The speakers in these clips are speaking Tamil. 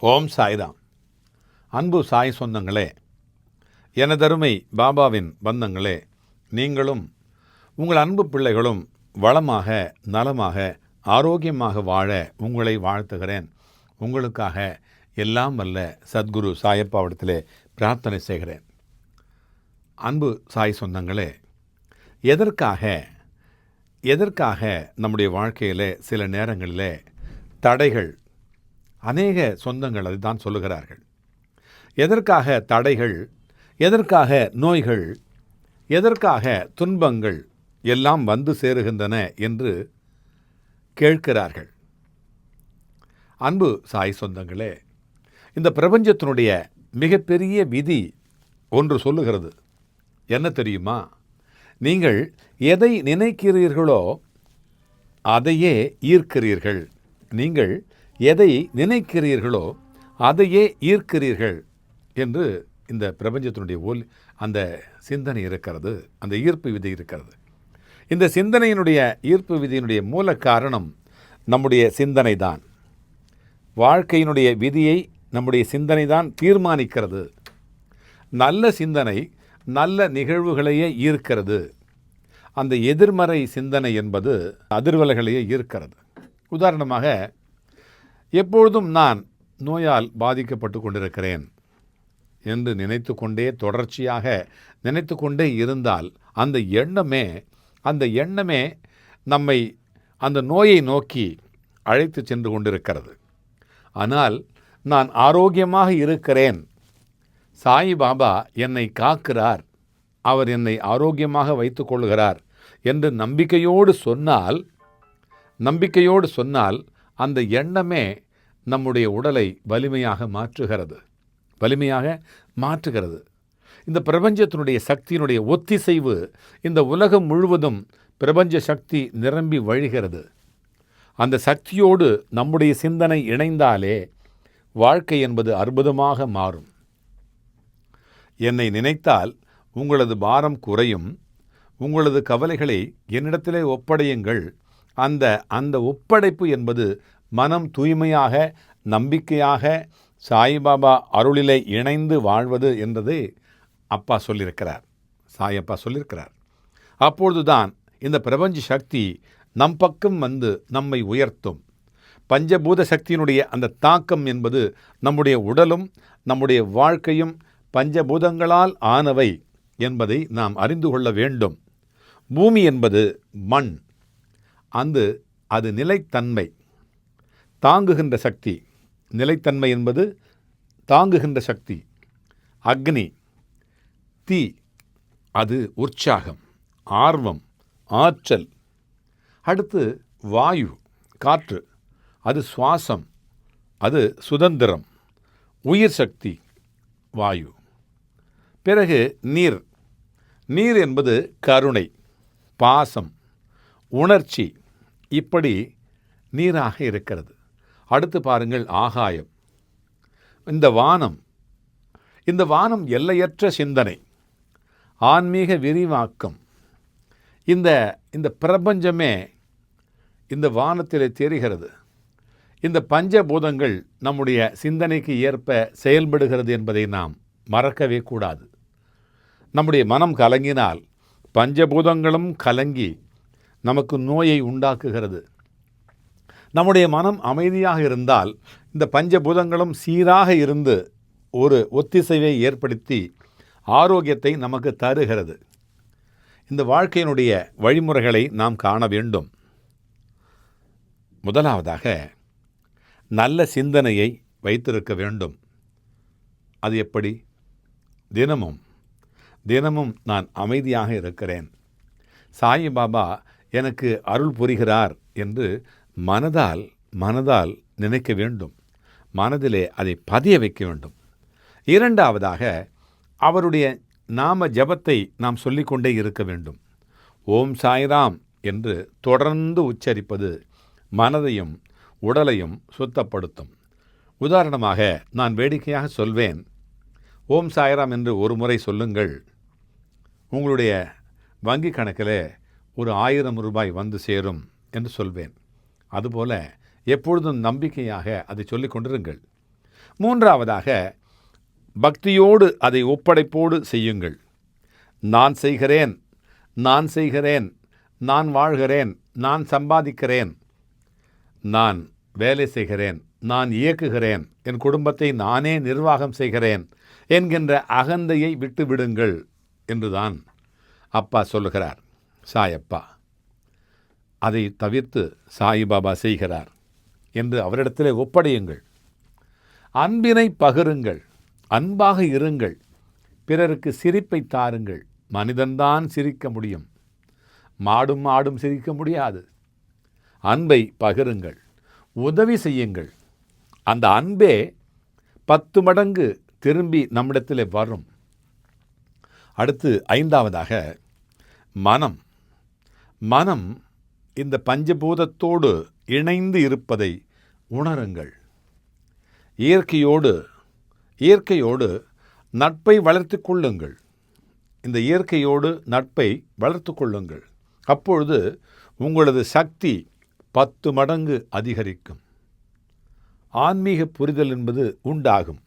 ஓம் சாய்ராம். அன்பு சாய் சொந்தங்களே எனதருமை பாபாவின் பந்தங்களே நீங்களும் உங்கள் அன்பு பிள்ளைகளும் வளமாக நலமாக ஆரோக்கியமாக வாழ உங்களை வாழ்த்துகிறேன். உங்களுக்காக எல்லாம் வல்ல சத்குரு சாயப்பாவிடத்திலே பிரார்த்தனை செய்கிறேன். அன்பு சாய் சொந்தங்களே எதற்காக எதற்காக நம்முடைய வாழ்க்கையிலே சில நேரங்களிலே தடைகள் அநேக சொந்தங்கள் அதுதான் சொல்லுகிறார்கள். எதற்காக தடைகள் எதற்காக நோய்கள் எதற்காக துன்பங்கள் எல்லாம் வந்து சேருகின்றன என்று கேட்கிறார்கள். அன்பு சாய் சொந்தங்களே இந்த பிரபஞ்சத்தினுடைய மிகப்பெரிய விதி ஒன்று சொல்லுகிறது. என்ன தெரியுமா? நீங்கள் எதை நினைக்கிறீர்களோ அதையே ஈர்க்கிறீர்கள். நீங்கள் எதை நினைக்கிறீர்களோ அதையே ஈர்க்கிறீர்கள் என்று இந்த பிரபஞ்சத்தினுடைய ஒலி அந்த சிந்தனை இருக்கிறது அந்த ஈர்ப்பு விதி இருக்கிறது. இந்த சிந்தனையினுடைய ஈர்ப்பு விதியினுடைய மூல காரணம் நம்முடைய சிந்தனை தான் வாழ்க்கையினுடைய விதியை நம்முடைய சிந்தனை தான் தீர்மானிக்கிறது. நல்ல சிந்தனை நல்ல நிகழ்வுகளையே ஈர்க்கிறது. அந்த எதிர்மறை சிந்தனை என்பது அதிர்வலைகளையே ஈர்க்கிறது. உதாரணமாக எப்பொழுதும் நான் நோயால் பாதிக்கப்பட்டு கொண்டிருக்கிறேன் என்று நினைத்து கொண்டே தொடர்ச்சியாக நினைத்து கொண்டே இருந்தால் அந்த எண்ணமே அந்த எண்ணமே நம்மை அந்த நோயை நோக்கி அழைத்து சென்று கொண்டிருக்கிறது. ஆனால் நான் ஆரோக்கியமாக இருக்கிறேன். சாய்பாபா என்னை காக்கிறார். அவர் என்னை ஆரோக்கியமாக வைத்து கொள்கிறார் என்று நம்பிக்கையோடு சொன்னால் நம்பிக்கையோடு சொன்னால் அந்த எண்ணமே நம்முடைய உடலை வலிமையாக மாற்றுகிறது. வலிமையாக மாற்றுகிறது. இந்த பிரபஞ்சத்தினுடைய சக்தியினுடைய ஒத்திசைவு இந்த உலகம் முழுவதும் பிரபஞ்ச சக்தி நிரம்பி வழிகிறது. அந்த சக்தியோடு நம்முடைய சிந்தனை இணைந்தாலே வாழ்க்கை என்பது அற்புதமாக மாறும். என்னை நினைத்தால் உங்களது பாரம் குறையும். உங்களது கவலைகளை என்னிடத்திலே ஒப்படையுங்கள். அந்த அந்த ஒப்படைப்பு என்பது மனம் தூய்மையாக நம்பிக்கையாக சாய்பாபா அருளிலே இணைந்து வாழ்வது என்றதை அப்பா சொல்லியிருக்கிறார். சாயப்பா சொல்லியிருக்கிறார். அப்பொழுதுதான் இந்த பிரபஞ்ச சக்தி நம் பக்கம் வந்து நம்மை உயர்த்தும். பஞ்சபூத சக்தியினுடைய அந்த தாக்கம் என்பது நம்முடைய உடலும் நம்முடைய வாழ்க்கையும் பஞ்சபூதங்களால் ஆனவை என்பதை நாம் அறிந்து கொள்ள வேண்டும். பூமி என்பது மண். அந்த அது நிலைத்தன்மை. தாங்குகின்ற சக்தி. நிலைத்தன்மை என்பது தாங்குகின்ற சக்தி. அக்னி. தீ. அது உற்சாகம். ஆர்வம். ஆற்றல். அடுத்து வாயு. காற்று. அது சுவாசம். அது சுதந்திரம். உயிர் சக்தி. வாயு. பிறகு நீர். நீர் என்பது கருணை. பாசம். உணர்ச்சி இப்படி நீராக இருக்கிறது. அடுத்து பாருங்கள் ஆகாயம். இந்த வானம் இந்த வானம் எல்லையற்ற சிந்தனை ஆன்மீக விரிவாக்கம். இந்த இந்த பிரபஞ்சமே இந்த வானத்தில் தெரிகிறது இந்த பஞ்சபூதங்கள் நம்முடைய சிந்தனைக்கு ஏற்ப செயல்படுகிறது என்பதை நாம் மறக்கவே கூடாது. நம்முடைய மனம் கலங்கினால் பஞ்சபூதங்களும் கலங்கி நமக்கு நோயை உண்டாக்குகிறது. நம்முடைய மனம் அமைதியாக இருந்தால் இந்த பஞ்சபூதங்களும் சீராக இருந்து ஒரு ஒத்திசைவை ஏற்படுத்தி ஆரோக்கியத்தை நமக்கு தருகிறது. இந்த வாழ்க்கையினுடைய வழிமுறைகளை நாம் காண வேண்டும். முதலாவதாக நல்ல சிந்தனையை வைத்திருக்க வேண்டும். அது எப்படி? தினமும். தினமும் நான் அமைதியாக இருக்கிறேன். சாயிபாபா எனக்கு அருள் புரிகிறார் என்று மனதால் மனதால் நினைக்க வேண்டும். மனதிலே அதை பதிய வைக்க வேண்டும். இரண்டாவதாக அவருடைய நாம ஜபத்தை நாம் சொல்லிக்கொண்டே இருக்க வேண்டும். ஓம் சாய்ராம் என்று தொடர்ந்து உச்சரிப்பது மனதையும் உடலையும் சுத்தப்படுத்தும். உதாரணமாக நான் வேடிக்கையாக சொல்வேன். ஓம் சாய்ராம் என்று ஒரு முறை சொல்லுங்கள். உங்களுடைய வங்கி கணக்கில் ஒரு ஆயிரம் ரூபாய் வந்து சேரும் என்று சொல்வேன். அதுபோல எப்பொழுதும் நம்பிக்கையாக அதை சொல்லிக் கொண்டிருங்கள். மூன்றாவதாக பக்தியோடு அதை ஒப்படைப்போடு செய்யுங்கள். நான் செய்கிறேன் நான் செய்கிறேன் நான் வாழ்கிறேன் நான் சம்பாதிக்கிறேன். நான் வேலை செய்கிறேன் நான் இயக்குகிறேன் என் குடும்பத்தை நானே நிர்வாகம் செய்கிறேன் என்கின்ற அகந்தையை விட்டுவிடுங்கள் என்றுதான் அப்பா சொல்லுகிறார். சாயப்பா. அதை தவிர்த்து சாயிபாபா செய்கிறார் என்று அவரிடத்திலே ஒப்படையுங்கள். அன்பினை பகிருங்கள் அன்பாக இருங்கள் பிறருக்கு சிரிப்பை தாருங்கள். மனிதன்தான் சிரிக்க முடியும் மாடும் மாடும் சிரிக்க முடியாது. அன்பை பகிருங்கள் உதவி செய்யுங்கள். அந்த அன்பே பத்து மடங்கு திரும்பி நம்மிடத்தில் வரும். அடுத்து ஐந்தாவதாக மனம். மனம் இந்த பஞ்சபூதத்தோடு இணைந்து இருப்பதை உணருங்கள். இயற்கையோடு இயற்கையோடு நட்பை வளர்த்து கொள்ளுங்கள். இந்த இயற்கையோடு நட்பை வளர்த்து கொள்ளுங்கள். அப்பொழுது உங்களது சக்தி பத்து மடங்கு அதிகரிக்கும். ஆன்மீக புரிதல் என்பது உண்டாகும்.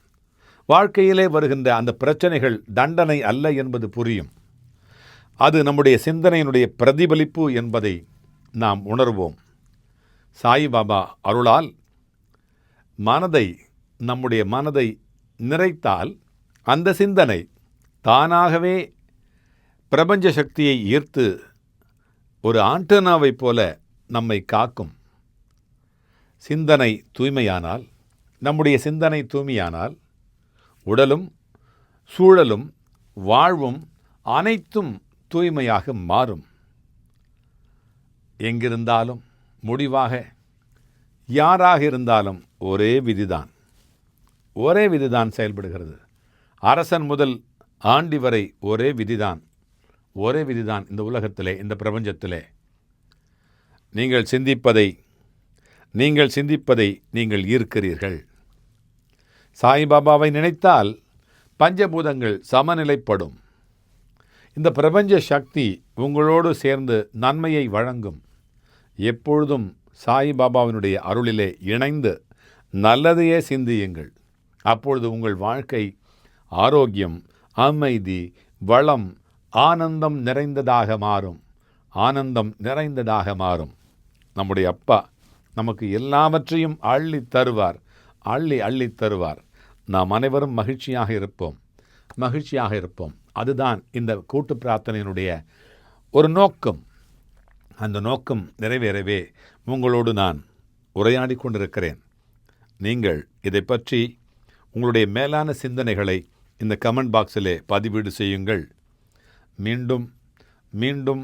வாழ்க்கையிலே வருகின்ற அந்த பிரச்சனைகள் தண்டனை அல்ல என்பது புரியும். அது நம்முடைய சிந்தனையினுடைய பிரதிபலிப்பு என்பதை நாம் உணர்வோம். சாய்பாபா அருளால் மனதை நம்முடைய மனதை நிறைத்தால் அந்த சிந்தனை தானாகவே பிரபஞ்ச சக்தியை ஈர்த்து ஒரு ஆண்டனாவைப் போல நம்மை காக்கும். சிந்தனை தூய்மையானால் நம்முடைய சிந்தனை தூய்மையானால் உடலும் சூழலும் வாழ்வும் அனைத்தும் தூய்மையாக மாறும். எங்கிருந்தாலும் முடிவாக யாராக இருந்தாலும் ஒரே விதிதான். ஒரே விதிதான் செயல்படுகிறது. அரசன் முதல் ஆண்டி வரை ஒரே விதிதான். ஒரே விதிதான் இந்த உலகத்திலே இந்த பிரபஞ்சத்திலே. நீங்கள் சிந்திப்பதை நீங்கள் சிந்திப்பதை நீங்கள் ஈர்க்கிறீர்கள். சாய்பாபாவை நினைத்தால் பஞ்சபூதங்கள் சமநிலைப்படும். இந்த பிரபஞ்ச சக்தி உங்களோடு சேர்ந்து நன்மையை வழங்கும். எப்பொழுதும் சாய்பாபாவினுடைய அருளிலே இணைந்து நல்லதையே சிந்தியுங்கள். அப்பொழுது உங்கள் வாழ்க்கை ஆரோக்கியம் அமைதி வளம் ஆனந்தம் நிறைந்ததாக மாறும். ஆனந்தம் நிறைந்ததாக மாறும். நம்முடைய அப்பா நமக்கு எல்லாவற்றையும் அள்ளி தருவார். அள்ளி அள்ளி தருவார். நாம் அனைவரும் மகிழ்ச்சியாக இருப்போம். மகிழ்ச்சியாக இருப்போம். அதுதான் இந்த கூட்டு பிரார்த்தனையினுடைய ஒரு நோக்கம். அந்த நோக்கம் நிறைவேறவே உங்களோடு நான் உரையாடி கொண்டிருக்கிறேன். நீங்கள் இதை பற்றி உங்களுடைய மேலான சிந்தனைகளை இந்த கமெண்ட் பாக்ஸிலே பதிவீடு செய்யுங்கள். மீண்டும் மீண்டும்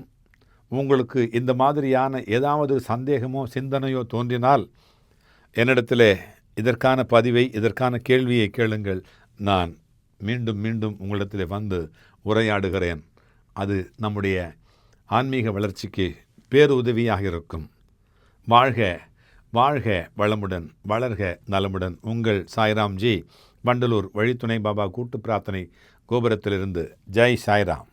உங்களுக்கு இந்த மாதிரியான ஏதாவது சந்தேகமோ சிந்தனையோ தோன்றினால் என்னிடத்திலே இதற்கான பதிவை இதற்கான கேள்வியை கேளுங்கள். நான் மீண்டும் மீண்டும் உங்களிடத்தில் வந்து உரையாடுகிறேன். அது நம்முடைய ஆன்மீக வளர்ச்சிக்கு பேருதவியாக இருக்கும். வாழ்க வாழ்க வளமுடன் வளர்க நலமுடன். உங்கள் சாய்ராம்ஜி வண்டலூர் வழித்துணை பாபா கூட்டு பிரார்த்தனை கோபுரத்திலிருந்து. ஜெய் சாய்ராம்.